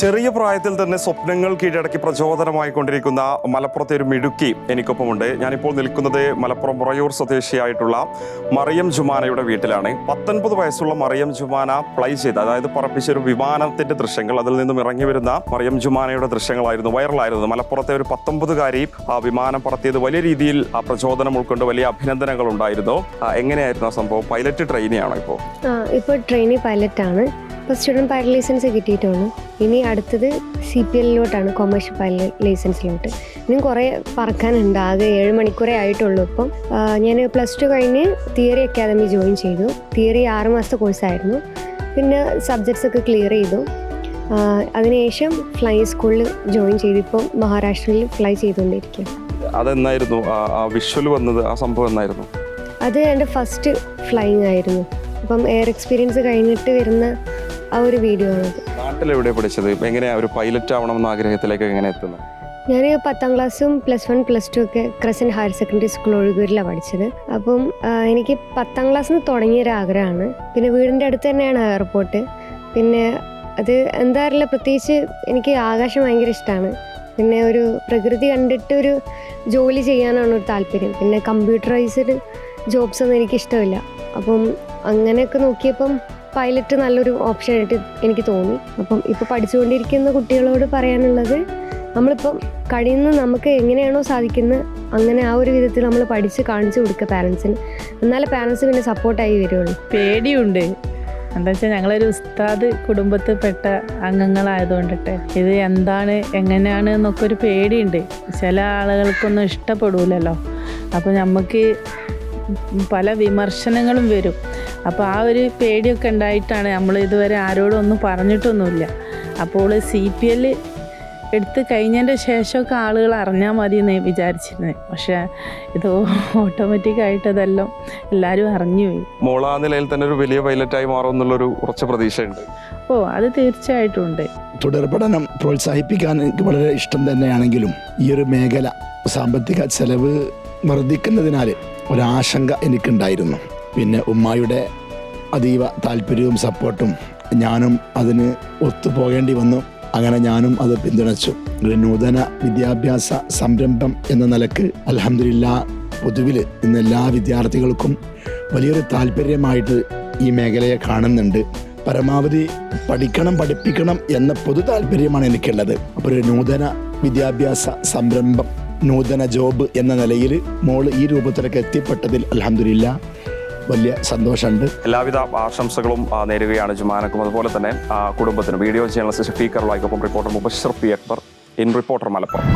ചെറിയ പ്രായത്തിൽ തന്നെ സ്വപ്നങ്ങൾ കീഴടക്കി പ്രചോദനമായി കൊണ്ടിരിക്കുന്ന മലപ്പുറത്തെ ഒരു മിടുക്കി എനിക്കൊപ്പമുണ്ട്. ഞാനിപ്പോൾ നിൽക്കുന്നത് മലപ്പുറം മുറയൂർ സ്വദേശിയായിട്ടുള്ള മറിയം ജുമാനയുടെ വീട്ടിലാണ്. പത്തൊൻപത് വയസ്സുള്ള മറിയം ജുമാന ഫ്ലൈ ചെയ്ത് അതായത് പറപ്പിച്ച ഒരു വിമാനത്തിന്റെ ദൃശ്യങ്ങൾ അതിൽ നിന്നും ഇറങ്ങി വരുന്ന മറിയം ജുമാനയുടെ ദൃശ്യങ്ങളായിരുന്നു വൈറലായിരുന്നു മലപ്പുറത്തെ ഒരു പത്തൊമ്പതുകാരി ആ വിമാനം പറത്തിയത് വലിയ രീതിയിൽ ആ പ്രചോദനം ഉൾക്കൊണ്ട് വലിയ അഭിനന്ദനങ്ങൾ ഉണ്ടായിരുന്നു. എങ്ങനെയായിരുന്നു ആ സംഭവം? പൈലറ്റ് ട്രെയിനിയാണോ ഇപ്പോൾ? ഇപ്പോൾ ട്രെയിനി പൈലറ്റാണ്. ഇപ്പോൾ സ്റ്റുഡന്റ് പൈലറ്റ് ലൈസൻസ് കിട്ടിയിട്ടാണ് ഇനി അടുത്തത് സി പി എല്ലിലോട്ടാണ് കൊമേഴ്ഷ്യൽ പൈലറ്റ് ലൈസൻസിലോട്ട് ഇനിയും കുറേ പറക്കാനുണ്ട് ആകെ ഏഴ് മണിക്കൂറേ ആയിട്ടുള്ളൂ ഇപ്പം. ഞാൻ പ്ലസ് ടു കഴിഞ്ഞ് തിയറി അക്കാദമി ജോയിൻ ചെയ്തു. തിയറി ആറ് മാസത്തെ കോഴ്സായിരുന്നു പിന്നെ സബ്ജക്ട്സ് ഒക്കെ ക്ലിയർ ചെയ്തു. അതിനുശേഷം ഫ്ലൈ സ്കൂളിൽ ജോയിൻ ചെയ്തു. ഇപ്പം മഹാരാഷ്ട്രയിൽ ഫ്ലൈ ചെയ്തുകൊണ്ടിരിക്കുക അതെന്നായിരുന്നു? ആ വിഷ്വൽ വന്നത് ആ സംഭവം എന്നായിരുന്നു? അത് എന്റെ ഫസ്റ്റ് ഫ്ലൈയിങ് ആയിരുന്നു. അപ്പം എയർ എക്സ്പീരിയൻസ് കഴിഞ്ഞിട്ട് വരുന്ന ആ ഒരു വീഡിയോ ആണത് നാട്ടിലെവിടെ പഠിച്ചത്? എങ്ങനെയാ ഒരു പൈലറ്റ് ആവണമെന്ന ആഗ്രഹത്തിലേക്ക് എങ്ങനെ എത്തുന്നത് ഞാൻ പത്താം ക്ലാസ്സും പ്ലസ് വൺ പ്ലസ് ടു ഒക്കെ ക്രസൻ ഹയർ സെക്കൻഡറി സ്കൂൾ ഒഴുകൂരിലാണ് പഠിച്ചത്. അപ്പം എനിക്ക് പത്താം ക്ലാസ്സിൽ നിന്ന് തുടങ്ങിയൊരു ആഗ്രഹമാണ്. പിന്നെ വീടിന്റെ അടുത്ത് തന്നെയാണ് എയർപോർട്ട് പിന്നെ അത് എന്താ അറിയില്ല പ്രത്യേകിച്ച് എനിക്ക് ആകാശം ഭയങ്കര ഇഷ്ടമാണ് പിന്നെ ഒരു പ്രകൃതി കണ്ടിട്ട് ഒരു ജോലി ചെയ്യാനാണ് ഒരു താല്പര്യം. പിന്നെ കമ്പ്യൂട്ടറൈസ്ഡ് ജോബ്സ് ഒന്നും എനിക്ക് ഇഷ്ടമില്ല അപ്പം അങ്ങനെയൊക്കെ നോക്കിയപ്പം പൈലറ്റ് നല്ലൊരു ഓപ്ഷൻ ആയിട്ട് എനിക്ക് തോന്നി. അപ്പം ഇപ്പോൾ പഠിച്ചുകൊണ്ടിരിക്കുന്ന കുട്ടികളോട് പറയാനുള്ളത് നമ്മളിപ്പം കഴിയുന്ന നമുക്ക് എങ്ങനെയാണോ സാധിക്കുന്നത് അങ്ങനെ ആ ഒരു വിധത്തിൽ നമ്മൾ പഠിച്ച് കാണിച്ചു കൊടുക്കുക പാരൻസിന് എന്നാലേ പാരൻസ് പിന്നെ സപ്പോർട്ടായി വരുള്ളൂ. പേടിയുണ്ട്. എന്താ വെച്ചാൽ ഞങ്ങളൊരു ഉസ്താദ് കുടുംബത്തിൽ പെട്ട അംഗങ്ങളായതുകൊണ്ടിട്ട് ഇത് എന്താണ് എങ്ങനെയാണ് എന്നൊക്കെ ഒരു പേടിയുണ്ട്. ചില ആളുകൾക്കൊന്നും ഇഷ്ടപ്പെടൂലല്ലോ. അപ്പോൾ നമുക്ക് പല വിമർശനങ്ങളും വരും. അപ്പോൾ ആ ഒരു പേടിയൊക്കെ ഉണ്ടായിട്ടാണ് നമ്മൾ ഇതുവരെ ആരോടും ഒന്നും പറഞ്ഞിട്ടൊന്നുമില്ല. അപ്പോൾ സി പി എൽ എടുത്ത് കഴിഞ്ഞതിന്റെ ശേഷമൊക്കെ ആളുകൾ അറിഞ്ഞാൽ മതി എന്ന് വിചാരിച്ചിരുന്നത് പക്ഷേ ഇത് ഓട്ടോമാറ്റിക്കായിട്ട് അതെല്ലാം എല്ലാവരും അറിഞ്ഞുപോയി മോള ആ നിലയിൽ തന്നെ ഒരു വലിയ പൈലറ്റായി മാറും എന്നുള്ളൊരു ഉറച്ച പ്രതീക്ഷയുണ്ട്. ഓ അത് തീർച്ചയായിട്ടും ഉണ്ട്. തുടർ പഠനം പ്രോത്സാഹിപ്പിക്കാൻ എനിക്ക് വളരെ ഇഷ്ടം തന്നെയാണെങ്കിലും ഈ ഒരു മേഖല സാമ്പത്തിക ചെലവ് വർദ്ധിക്കുന്നതിനാൽ ഒരാശങ്ക എനിക്കുണ്ടായിരുന്നു. പിന്നെ ഉമ്മായുടെ അതീവ താല്പര്യവും സപ്പോർട്ടും ഞാനും അതിന് ഒത്തുപോകേണ്ടി വന്നു. അങ്ങനെ ഞാനും അത് പിന്തുണച്ചു. ഒരു നൂതന വിദ്യാഭ്യാസ സംരംഭം എന്ന നിലയ്ക്ക് അലഹമില്ല പൊതുവിൽ ഇന്ന് എല്ലാ വിദ്യാർത്ഥികൾക്കും വലിയൊരു താല്പര്യമായിട്ട് ഈ മേഖലയെ കാണുന്നുണ്ട്. പരമാവധി പഠിക്കണം പഠിപ്പിക്കണം എന്ന പൊതു താല്പര്യമാണ് എനിക്കുള്ളത്. അപ്പോൾ ഒരു നൂതന വിദ്യാഭ്യാസ സംരംഭം നൂതന ജോബ് എന്ന നിലയിൽ മോൾ ഈ രൂപത്തിലൊക്കെ എത്തിപ്പെട്ടതിൽ അലഹമില്ല വലിയ സന്തോഷമുണ്ട്. എല്ലാവിധ ആശംസകളും നേരുകയാണ് ജുമാനക്കും. അതുപോലെ തന്നെ കുടുംബത്തിന് വീഡിയോ ജേർണലിസ്റ്റ് ഷഫീഖർ വായിക്കൊപ്പം reporter Mubashar P Akbar in reporter Malappuram.